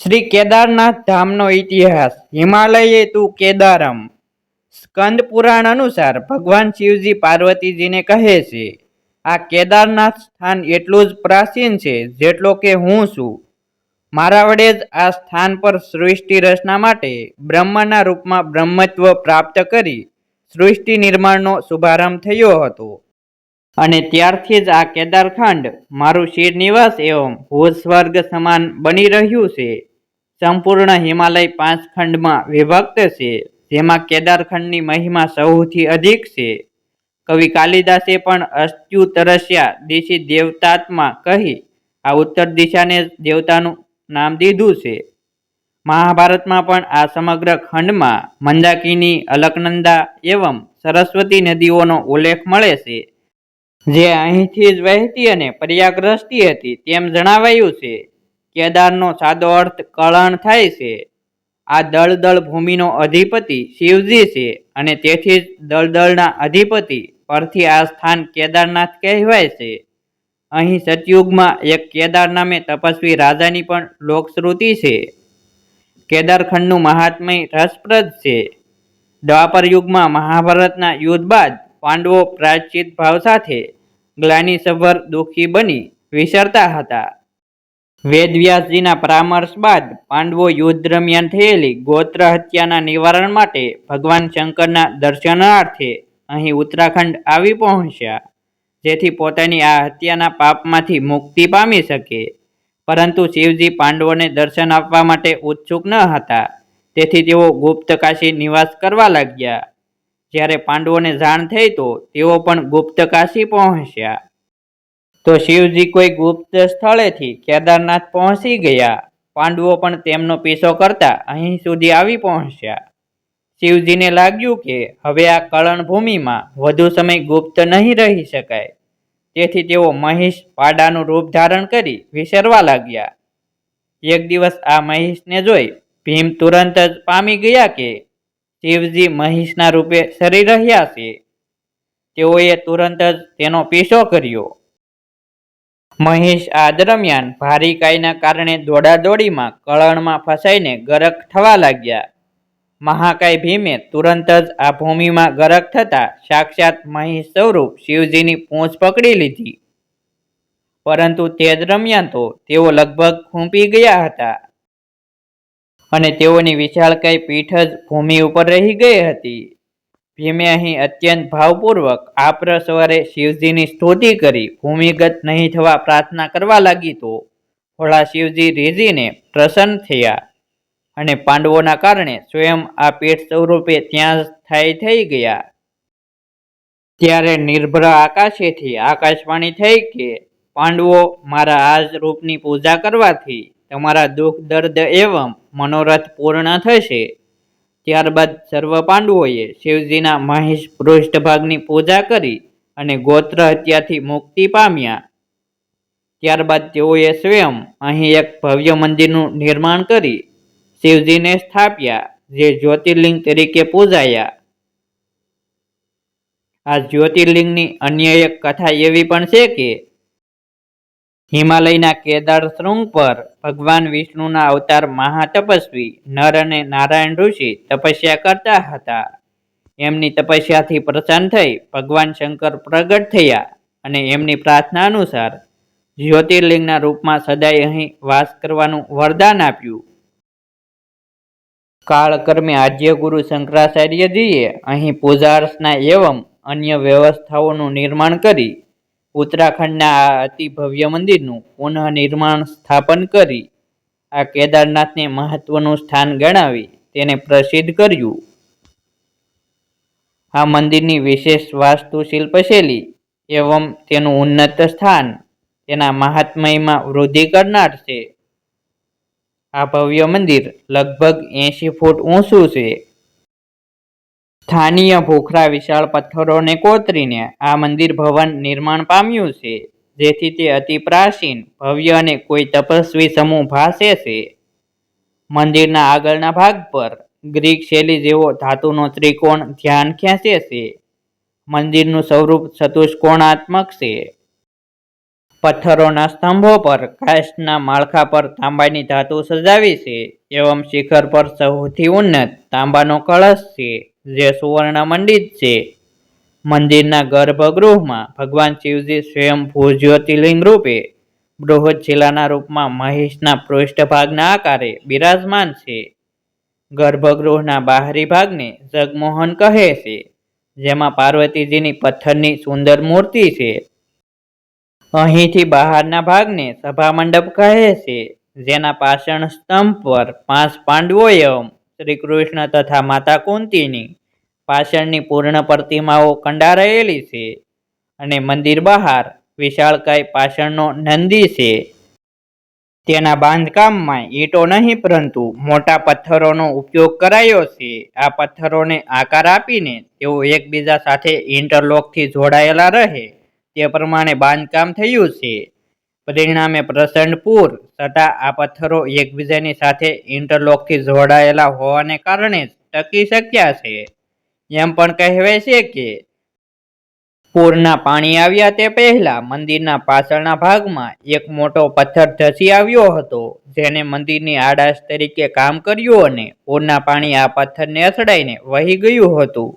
શ્રી કેદારનાથ ધામનો ઇતિહાસ. હિમાલયે તું કેદારમ. સ્કંદ પુરાણ અનુસાર ભગવાન શિવજી પાર્વતીજીને કહે છે, આ કેદારનાથ સ્થાન એટલું જ પ્રાચીન છે જેટલો કે હું છું. મારા વડે જ આ સ્થાન પર સૃષ્ટિ રચના માટે બ્રહ્મના રૂપમાં બ્રહ્મત્વ પ્રાપ્ત કરી સૃષ્ટિ નિર્માણનો શુભારંભ થયો હતો. અને ત્યારથી જ આ કેદારખંડ મારું શિર નિવાસ એવમ ભૂ સ્વર્ગ સમાન બની રહ્યું છે. સંપૂર્ણ હિમાલય પાંચ ખંડમાં વિભક્ત છે, જેમાં કેદારખંડની મહિમા સૌથી અધિક છે. કવિ કાલિદાસે પણ અસ્ત્યુતરસ્યા દિશી દેવતાત્મા કહી, આ ઉત્તર દિશાને દેવતાનું નામ દીધું છે. મહાભારતમાં પણ આ સમગ્ર ખંડમાં મંદાકિની, અલકનંદા એવમ સરસ્વતી નદીઓનો ઉલ્લેખ મળે છે. જે અહીંથી જ વહેતી અને પર્યાગ્રસ્તી હતી તેમ જણાવાયું છે. કેદારનો સાદો અર્થ કળણ થાય છે. આ દળદળ ભૂમિનો અધિપતિ શિવજી છે અને તેથી જ દળદળના અધિપતિ પરથી આ સ્થાન કેદારનાથ કહેવાય છે. અહીં સતયુગમાં એક કેદાર નામે તપસ્વી રાજાની પણ લોકશ્રુતિ છે. કેદારખંડનું મહાત્મય રસપ્રદ છે. દ્વાપર યુગમાં મહાભારતના યુદ્ધ બાદ પાંડવો પ્રાચિત ભાવ સાથે ગ્લાનિસભર દુઃખી બની વિસરતા હતા. વેદવ્યાસજીના પરામર્શ બાદ પાંડવો યુદ્ધ દરમિયાન થયેલી ગોત્ર હત્યાના નિવારણ માટે ભગવાન શંકરના દર્શનાર્થે અહીં ઉત્તરાખંડ આવી પહોંચ્યા, જેથી પોતાની આ હત્યાના પાપમાંથી મુક્તિ પામી શકે. પરંતુ શિવજી પાંડવોને દર્શન આપવા માટે ઉત્સુક ન હતા, તેથી તેઓ ગુપ્ત કાશી નિવાસ કરવા લાગ્યા. જ્યારે પાંડવોને જાણ થઈ તો તેઓ પણ ગુપ્ત કાશી પહોંચ્યા. તો શિવજી કોઈ ગુપ્ત સ્થળેથી કેદારનાથ પહોંચી ગયા. પાંડવો પણ તેમનો પીછો કરતા અહીં સુધી આવી પહોંચ્યા. શિવજીને લાગ્યું કે હવે આ કળણ ભૂમિમાં વધુ સમય ગુપ્ત નહીં રહી શકાય. તેથી તેઓ મહિષ પાડાનું રૂપ ધારણ કરી વિસરવા લાગ્યા. એક દિવસ આ મહિષને જોઈ ભીમ તુરંત જ પામી ગયા કે શિવજી મહિષના રૂપે સરી રહ્યા છે. તેઓએ તુરંત જ તેનો પીછો કર્યો. મહિષ આ દરમિયાન ભારી કાયના કારણે દોડાદોડીમાં કળણમાં ફસાઈને ગરક થવા લાગ્યા. મહાકાય ભીમે તુરંત જ આ ભૂમિમાં ગરક થતા સાક્ષાત મહિષ સ્વરૂપ શિવજીની પૂંછ પકડી લીધી. પરંતુ તે દરમિયાન તો તેઓ લગભગ ખૂંપી ગયા હતા. અને તેઓની વિશાળકાય પીઠ જ ભૂમિ ઉપર રહી ગઈ હતી. ભીમે અહીં અત્યંત ભાવપૂર્વક આપ્ર પ્રસવારે શિવજીની સ્તુતિ કરી, ભૂમિગત નહીં થવા પ્રાર્થના કરવા લાગી તો ભોળા શિવજી રીઝીને પ્રસન્ન થયા અને પાંડવોના કારણે સ્વયં આ પીઠ સ્વરૂપે ત્યાં સ્થાયી થઈ ગયા. ત્યારે નિર્ભર આકાશેથી આકાશવાણી થઈ કે, પાંડવો, મારા આ રૂપની પૂજા કરવાથી તમારા દુઃખ, દર્દ એવમ મનોરથ પૂર્ણ થશે. ત્યારબાદ સર્વ પાંડવોએ શિવજીના મહેશ પૃષ્ઠભાગની પૂજા કરી અને ગોત્ર હત્યાથી મુક્તિ પામ્યા. ત્યારબાદ તેઓએ સ્વયં અહીં એક ભવ્ય મંદિરનું નિર્માણ કરી શિવજીને સ્થાપ્યા, જે જ્યોતિર્લિંગ તરીકે પૂજાયા. આ જ્યોતિર્લિંગની અન્ય એક કથા એવી પણ છે કે હિમાલયના કેદાર શૃંગ પર ભગવાન વિષ્ણુના અવતાર મહાતપસ્વી નર અને નારાયણ ઋષિ તપસ્યા કરતા હતા. એમની તપસ્યાથી પ્રસન્ન થઈ ભગવાન શંકર પ્રગટ થયા અને એમની પ્રાર્થના અનુસાર જ્યોતિર્લિંગના રૂપમાં સદાય અહીં વાસ કરવાનું વરદાન આપ્યું. કાળકર્મે આદ્ય ગુરુ શંકરાચાર્યજીએ અહીં પૂજા અર્ચના એવં અન્ય વ્યવસ્થાઓનું નિર્માણ કરી ઉત્તરાખંડના અતિ ભવ્ય મંદિરનું પુનઃ નિર્માણ સ્થાપન કરી આ કેદારનાથને મહત્વનું સ્થાન ગણાવી તેને પ્રસિદ્ધ કર્યું. આ મંદિરની વિશેષ વાસ્તુશિલ્પ શૈલી એવમ તેનું ઉન્નત સ્થાન, તેના મહાત્મયમાં વૃદ્ધિ કરનાર છે. આ ભવ્ય મંદિર લગભગ એંશી ફૂટ ઊંચું છે. સ્થાનીય ભૂખરા વિશાળ પથ્થરોને કોતરીને આ મંદિર ભવન નિર્માણ પામ્યું છે, જેથી તે અતિ પ્રાચીન, ભવ્ય અને કોઈ તપસ્વી સમૂહ ભાસે છે. મંદિરના આગળના ભાગ પર ગ્રીક શૈલી જેવો ધાતુનો ત્રિકોણ ધ્યાન ખેંચે છે. મંદિરનું સ્વરૂપ ચતુષ્કોણાત્મક છે. પથ્થરોના સ્તંભો પર કાષ્ઠના માળખા પર તાંબાની ધાતુ સજાવી છે, એવમ શિખર પર સૌથી ઉન્નત તાંબાનો કળશ છે. જે સુવર્ણ મંડિત છે. મંદિરના ગર્ભગૃહમાં ભગવાન શિવજી સ્વયંભૂ જ્યોતિર્લિંગ રૂપે બૃહદ શિલાના રૂપમાં મહેશના પૃષ્ઠભાગના આકારે બિરાજમાન છે. ગર્ભગૃહના બાહરી ભાગને જગમોહન કહે છે, જેમાં પાર્વતીજીની પથ્થરની સુંદર મૂર્તિ છે. અહીંથી બહારના ભાગને સભા મંડપ કહે છે, જેના પાષણ સ્તંભ પર પાંચ પાંડવો એવમ શ્રી કૃષ્ણ તથા માતા કુંતીની પાષાણની પૂર્ણ પ્રતિમાઓ કંડારાયેલી છે અને મંદિર બહાર વિશાળકાય પાષાણનો નંદી છે. તેના બાંધકામમાં ઈંટો નહીં, પરંતુ મોટા પથ્થરોનો ઉપયોગ કરાયો છે. આ પથ્થરોને આકાર આપીને તેઓ એકબીજા સાથે ઇન્ટરલોકથી જોડાયેલા રહે. તે પ્રમાણે બાંધકામ થયું છે. પરિણામે પ્રચંડપુર છતાં આ પથ્થરો એકબીજાની સાથે ઇન્ટરલોકથી જોડાયેલા હોવાને કારણે ટકી શક્યા છે. એમ પણ કહેવાય છે કે, પૂરના પાણી આવ્યા તે પહેલા મંદિરના પાછળના ભાગમાં એક મોટો પથ્થર ધસી આવ્યો હતો, જેને મંદિરની આડાશ તરીકે કામ કર્યું અને પૂરના પાણી આ પથ્થરને અથડાઈને વહી ગયું હતું.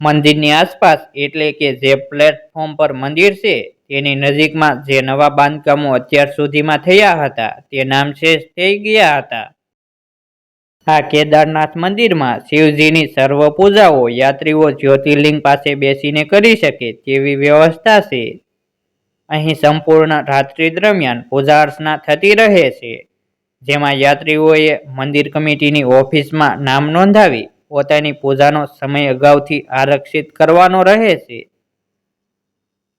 મંદિરની આસપાસ એટલે કે જે પ્લેટફોર્મ પર મંદિર છે તેની નજીકમાં જે નવા બાંધકામો અત્યાર સુધીમાં થયા હતા, તે નામશેષ થઈ ગયા હતા. આ કેદારનાથ મંદિરમાં શિવજીની સર્વ પૂજાઓ યાત્રીઓ જ્યોતિર્લિંગ પાસે બેસીને કરી શકે તેવી વ્યવસ્થા છે. અહીં સંપૂર્ણ રાત્રિ દરમિયાન પૂજા અર્ચના થતી રહે છે. જેમાં યાત્રીઓએ મંદિર કમિટીની ઓફિસમાં નામ નોંધાવી પોતાની પૂજાનો સમય અગાઉથી આરક્ષિત કરવાનો રહે છે.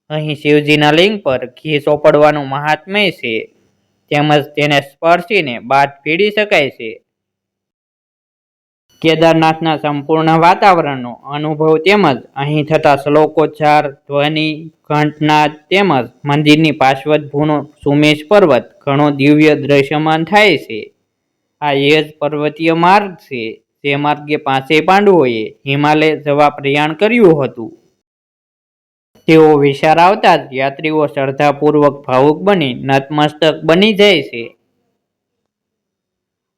અહીં શિવજીના લિંગ પર ઘી સોંપડવાનું મહાત્મ્ય છે. તેમજ તેને સ્પર્શીને બાદ ફીડી શકાય છે. કેદારનાથના સંપૂર્ણ વાતાવરણનો અનુભવ તેમજ અહીં થતા શ્લોકોચ્ચાર, ધ્વનિ, ઘંટનાદ તેમજ મંદિરની પાર્શ્વદભૂનો સુમેશ પર્વત ઘણો દિવ્ય દ્રશ્યમાન થાય છે. આ એ જ પર્વતીય માર્ગ છે, જે માર્ગે પાંચે પાંડવોએ હિમાલય જવા પ્રયાણ કર્યું હતું. તેઓ વિચાર આવતા જ યાત્રીઓ શ્રદ્ધાપૂર્વક ભાવુક બની નતમસ્તક બની જાય છે.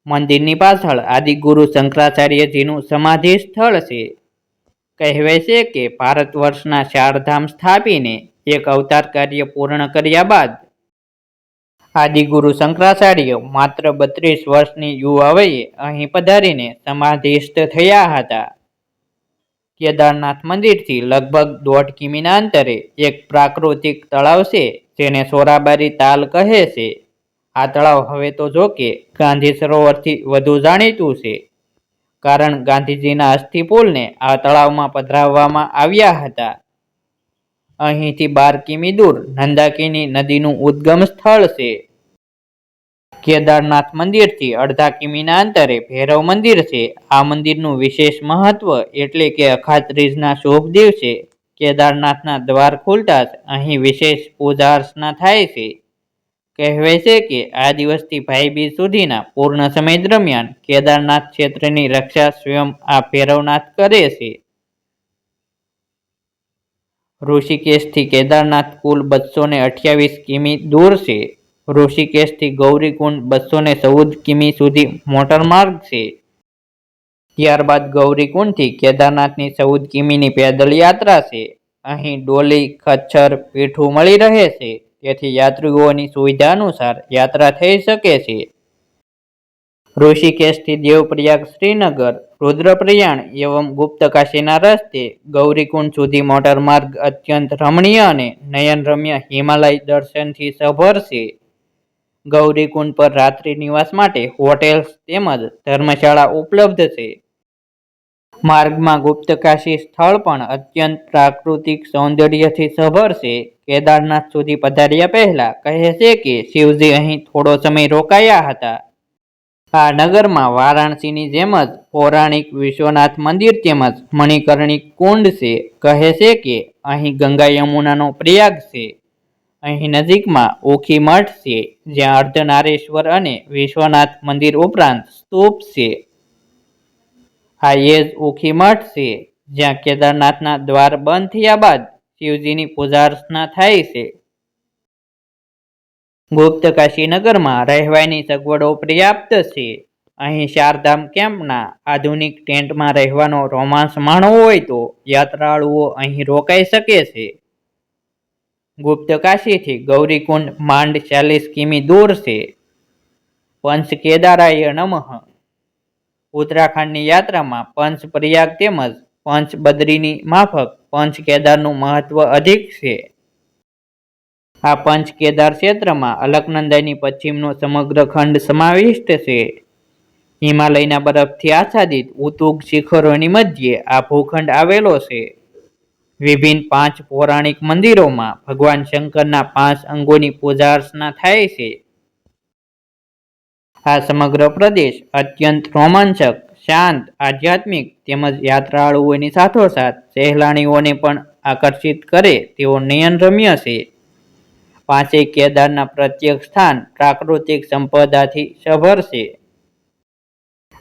મંદિરની પાછળ આદિગુરુ શંકરાચાર્યજીનું સમાધિ સ્થળ છે. કહેવાય છે કે ભારત વર્ષના ચારધામ સ્થાપીને એક અવતાર કાર્ય પૂર્ણ કર્યા બાદ આદિગુરુ શંકરાચાર્ય માત્ર બત્રીસ વર્ષની યુવા વયે અહીં પધારીને સમાધિસ્થ થયા હતા. કેદારનાથ મંદિરથી લગભગ દોઢ કિમીના અંતરે એક પ્રાકૃતિક તળાવ છે, જેને સોરાબારી તાલ કહે છે. આ તળાવ હવે તો જો કે ગાંધી સરોવરથી વધુ જાણીતું છે, કારણ ગાંધીજીના અસ્થિપુલને આ તળાવમાં પધરાવવામાં આવ્યા હતા. અહીંથી બાર કિમી દૂર નંદાકિની નદીનું ઉદ્ગમ સ્થળ છે. કેદારનાથ મંદિરથી અડધા કિમીના અંતરે ભૈરવ મંદિર છે. આ મંદિરનું વિશેષ મહત્વ એટલે કે અખાત્રીજના શુભ દિવસે કેદારનાથના દ્વાર ખુલતા જ અહીં વિશેષ પૂજા અર્ચના થાય છે. કહેવાય છે કે આ દિવસથી ભાઈબીજ સુધીના પૂર્ણ સમય દરમિયાન કેદારનાથ ક્ષેત્રની રક્ષા સ્વયં આ ભૈરવનાથ કરે છે. ઋષિકેશથી કેદારનાથ કુલ બસો ને અઠ્યાવીસ કિમી દૂર છે. ઋષિકેશથી ગૌરીકુંડ બસો ને ચૌદ કિમી સુધી મોટર માર્ગ છે. ત્યારબાદ ગૌરીકુંડથી કેદારનાથની ચૌદ કિમીની પેદલ યાત્રા છે. અહીં ડોલી, ખચ્છર, પીઠું મળી રહે છે. તેથી યાત્રીઓની સુવિધા અનુસાર યાત્રા થઈ શકે છે. ઋષિકેશથી દેવપ્રયાગ શ્રીનગર, રુદ્રપ્રયાણ એવં ગુપ્તકાશીના રસ્તે ગૌરીકુંડ સુધી મોટર માર્ગ અત્યંત રમણીય અને નયનરમ્ય હિમાલય દર્શનથી સભર છે. ગૌરીકુંડ પર રાત્રિ નિવાસ માટે હોટેલ્સ તેમજ ધર્મશાળા ઉપલબ્ધ છે. માર્ગમાં ગુપ્તકાશી સ્થળ પણ અત્યંત પ્રાકૃતિક સૌંદર્યથી સભર છે. કેદારનાથ સુધી પધાર્યા પહેલા કહે છે કે શિવજી અહીં થોડો સમય રોકાયા હતા. આ નગરમાં વારાણસીની જેમ જ પૌરાણિક વિશ્વનાથ મંદિર તેમજ મણિકર્ણિક કુંડ છે. કહે છે કે અહીં ગંગા યમુનાનો પ્રયાગ છે. અહીં નજીકમાં ઓખી મઠ છે, જ્યાં અર્ધનારેશ્વર અને વિશ્વનાથ મંદિર ઉપરાંત સ્તૂપ છે. આ એ જ ઓખી મઠ છે, જ્યાં કેદારનાથના દ્વાર બંધ થયા બાદ શિવજીની પૂજા અર્ચના થાય છે. ગુપ્ત કાશીનગરમાં રહેવાની સગવડો પર્યાપ્ત છે. અહીં ચારધામ કેમ્પના આધુનિક ટેન્ટમાં રહેવાનો રોમાંસ માણવો હોય તો યાત્રાળુઓ અહીં રોકાઈ શકે છે. ગુપ્ત કાશીથી ગૌરીકુંડ માંડ ચાલીસ કિમી દૂર છે. પંચ કેદારાય નમઃ. ઉત્તરાખંડની યાત્રામાં પંચ પ્રયાગ તેમજ પંચ બદ્રીની માફક પંચ કેદારનું મહત્વ અધિક છે. આ પંચ કેદાર ક્ષેત્રમાં અલકનંદાની પશ્ચિમનો સમગ્ર ખંડ સમાવિષ્ટ છે. હિમાલયના બરફથી આચ્છાદિત ઉતુગ શિખરોની મધ્યે આ ભૂખંડ આવેલો છે. વિભિન્ન પાંચ પૌરાણિક મંદિરોમાં ભગવાન શંકરના પાંચ અંગોની પૂજા અર્ચના થાય છે. આ સમગ્ર પ્રદેશ અત્યંત રોમાંચક, શાંત, આધ્યાત્મિક તેમજ યાત્રાળુઓની સાથોસાથ સહેલાણીઓને પણ આકર્ષિત કરે તેવો નયનરમ્ય છે. પાંચે કેદારના પ્રત્યેક સ્થાન પ્રાકૃતિક સંપદાથી સભર છે.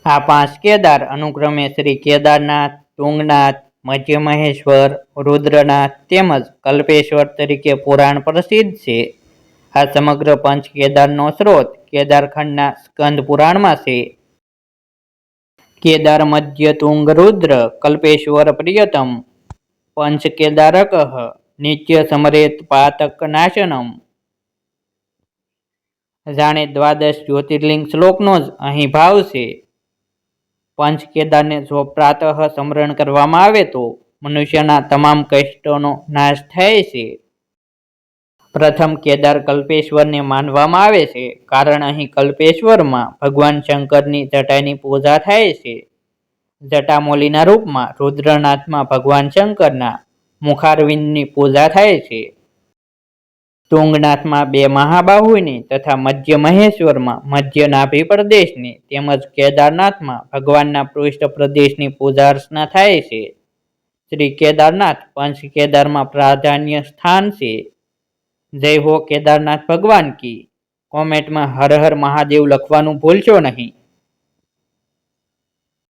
આ પાંચ કેદાર અનુક્રમે શ્રી કેદારનાથ, તુંગનાથ મધ્ય મહેશ્વર, રુદ્રનાથ તેમજ કલ્પેશ્વર તરીકે પુરાણ પ્રસિદ્ધ છે. આ સમગ્ર પંચ કેદારનો સ્ત્રોત કેદારખંડના સ્કંદ પુરાણમાં છે. કેદાર મધ્ય તુંગ રુદ્ર, કલ્પેશ્વર પ્રિયતમ, પંચ કેદારક નિત્ય સમરેત પાતક નાશનમ. જાણે દ્વાદશ જ્યોતિર્લિંગ શ્લોકનો જ અહીં ભાવ છે. પંચ કેદારને જો પ્રાતઃ સમરણ કરવામાં આવે તો મનુષ્યના તમામ કષ્ટોનો નાશ થાય છે. પ્રથમ કેદાર કલ્પેશ્વરને માનવામાં આવે છે કારણ અહીં કલ્પેશ્વરમાં ભગવાન શંકરની જટાની પૂજા થાય છે. જટામોલીના રૂપમાં રુદ્રનાથમાં ભગવાન શંકરના મુખારવિંદની પૂજા થાય છે. તુંગનાથમાં બે મહાબાહુની તથા મધ્ય મહેશ્વરમાં મધ્ય નાભી પ્રદેશની તેમજ કેદારનાથમાં ભગવાનના પૃષ્ઠ પ્રદેશની પૂજા અર્ચના થાય છે. શ્રી કેદારનાથ પંચ કેદારમાં પ્રાધાન્ય સ્થાન છે. જય હો કેદારનાથ ભગવાન કી. કોમેન્ટમાં હર હર મહાદેવ લખવાનું ભૂલશો નહીં.